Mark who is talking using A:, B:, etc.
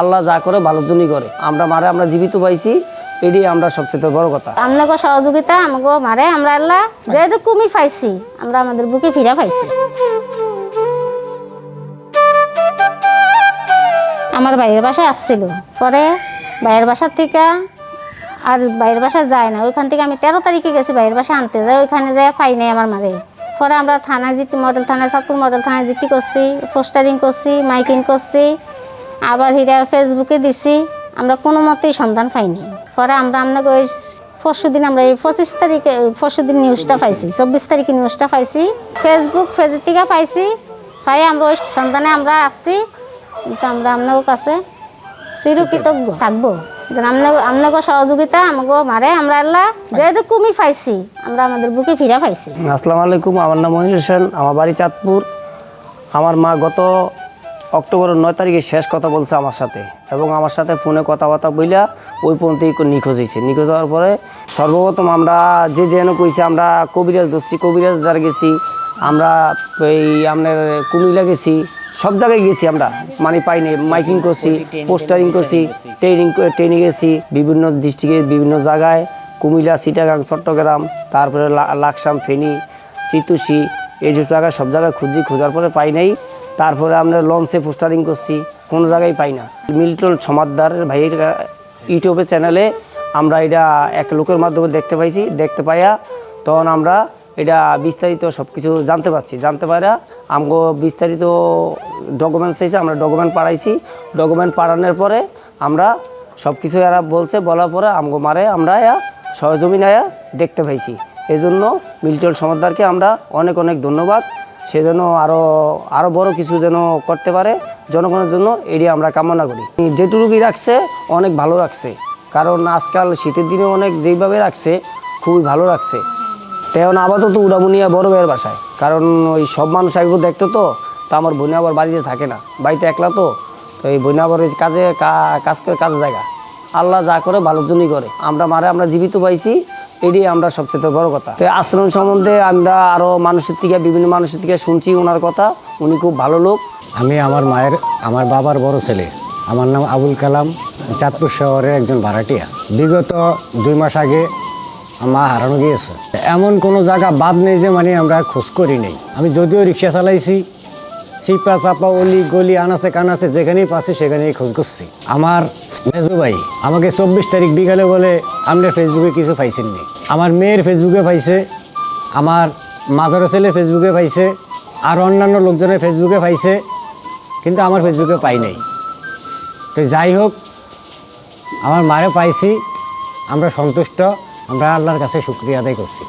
A: আল্লাহ যা করে ভালোর জন্যই করে। আমরা মারে আমরা জীবিত পাইছি এটাই আমরা সবচেয়ে বড় কথা।
B: আপনাকে সহযোগিতা আমাকে মারে আমরা আল্লাহ যেহেতু কুমির পাইছি আমরা আমাদের বুকে ফিরা পাইছি। আমার বাইরের বাসায় আসছিল। পরে বাইরের বাসার থেকে আর বাইরের বাসায় যায় না। ওইখান থেকে আমি তেরো তারিখে গেছি বাইরের বাসা আনতে যাই ওইখানে যাই পাই নাই আমার মারে। পরে আমরা থানায় জিটি মডেল থানায় সাতপুর মডেল থানায় জিটি করছি পোস্টারিং করছি মাইকিং করছি। আবার হিরা ফেসবুকে দিছি, আমরা কোনো মতেই সন্ধান পাইনি। পরে আমরা আপনাকে ওই পরশু দিন আমরা এই পঁচিশ তারিখে পরশু দিন নিউজটা পাইছি, চব্বিশ তারিখে নিউজটা পাইছি। ফেসবুক ফেজের থেকে পাইছি পাই আমরা ওই সন্ধানে আমরা আসছি, কিন্তু আমরা আপনাদের কাছে চিরকৃতজ্ঞ থাকব। যেন আপনাকে আপনাকে সহযোগিতা আমাকে মারে, আমরা আল্লাহ যেহেতু কুমির পাইছি, আমরা আমাদের বুকে ফিরা পাইছি।
A: আসসালামু আলাইকুম, আমার নাম মহির হোসেন, আমার বাড়ি চাঁদপুর। আমার মা গত অক্টোবরের নয় তারিখে শেষ কথা বলছে আমার সাথে। এবং আমার সাথে ফোনে কথাবার্তা বইলা ওই পর্যন্তই নিখোঁজ হয়েছে। নিখোঁজ হওয়ার পরে সর্বপ্রথম আমরা যে যেন কইছে, আমরা কবিরাজ ধরছি কবিরাজ যার গেছি, আমরা এই আপনার কুমিল্লা গেছি, সব জায়গায় গেছি আমরা। মানে পাইনি মাইকিং করছি, পোস্টারিং করছি, ট্রেনিং ট্রেনিং গেছি, বিভিন্ন ডিস্ট্রিক্টের বিভিন্ন জায়গায়, কুমিল্লা, সিটাগাং, চট্টগ্রাম, তারপরে লাকসাম, ফেনী চিতুসি এই জায়গায় সব জায়গায় খুঁজি, খোঁজার পরে পাই নাই। তারপরে আমরা লঞ্চে পোস্টারিং করছি, কোনো জায়গায় পাই না। মিল্টন সমাদদারের ভাইয়ের ইউটিউবের চ্যানেলে আমরা এটা এক লোকের মাধ্যমে দেখতে পাইছি, দেখতে পাইয়া তখন আমরা এটা বিস্তারিত সব কিছু জানতে পারছি। জানতে পারা আমগো বিস্তারিত ডকুমেন্টস চাইছে, আমরা ডকুমেন্ট পাঠাইছি ডকুমেন্ট পাড়ানোর পরে আমরা সব কিছু এরা বলছে, বলার পরে আমগো মারে আমরা এয়া সহজমিন আয়া দেখতে পাইছি। এই জন্য মিল্টন সমাদারকে আমরা অনেক অনেক ধন্যবাদ। সে যেন আরও আরও বড় কিছু যেন করতে পারে, জনগণের জন্য এটি আমরা কামনা করি। যেটুকুই রাখছে, অনেক ভালো রাখছে। কারণ আজকাল শীতের দিনে অনেক যেইভাবে রাখছে, খুবই ভালো রাখছে। তেমন আপাতত উড়ামুনিয়া বড় ভাইয়ের বাসায়। কারণ ওই সব মানুষ আসব দেখতো তো, তা আমার বোনে আবার বাড়িতে থাকে না। বাড়িতে একলা তো তো এই বোনে আবার ওই কাজে কাজ করে কাজে জায়গা। আল্লাহ যা করে ভালোর জন্যই করে। আমরা মারে আমরা জীবিত পাইছি এটাই আমরা সবচেয়ে বড় কথা। তো আশ্রম সম্বন্ধে আমরা আরও মানুষের থেকে, বিভিন্ন মানুষের থেকে শুনছি ওনার কথা। উনি খুব ভালো লোক।
C: আমি আমার মায়ের, আমার বাবার বড় ছেলে। আমার নাম আবুল কালাম, চাঁদপুর শহরের একজন ভাড়াটিয়া। বিগত দুই মাস আগে মা হারানো গিয়েছে। এমন কোনো জায়গা বাদ নেই যে মানে আমরা খোঁজ করি নেই। আমি যদিও রিক্সা চালাইছি চিপা চাপা, অলি, গলি, আনাচে কানাচে যেখানেই পাচ্ছি সেখানেই খোঁজ করছি। আমার মেজু ভাই, আমাকে চব্বিশ তারিখ বিকালে বলে আমরা ফেসবুকে কিছু পাইছেননি আমার মেয়ের ফেসবুকে পাইছে, আমার মাদার ছেলে ফেসবুকে পাইছে, আর অন্যান্য লোকজনের ফেসবুকে পাইছে, কিন্তু আমার ফেসবুকে পাই নাই। তো যাই হোক, আমার মারে পাইছি, আমরা সন্তুষ্ট, আমরা আল্লাহর কাছে শুক্রিয়া আদায় করছি।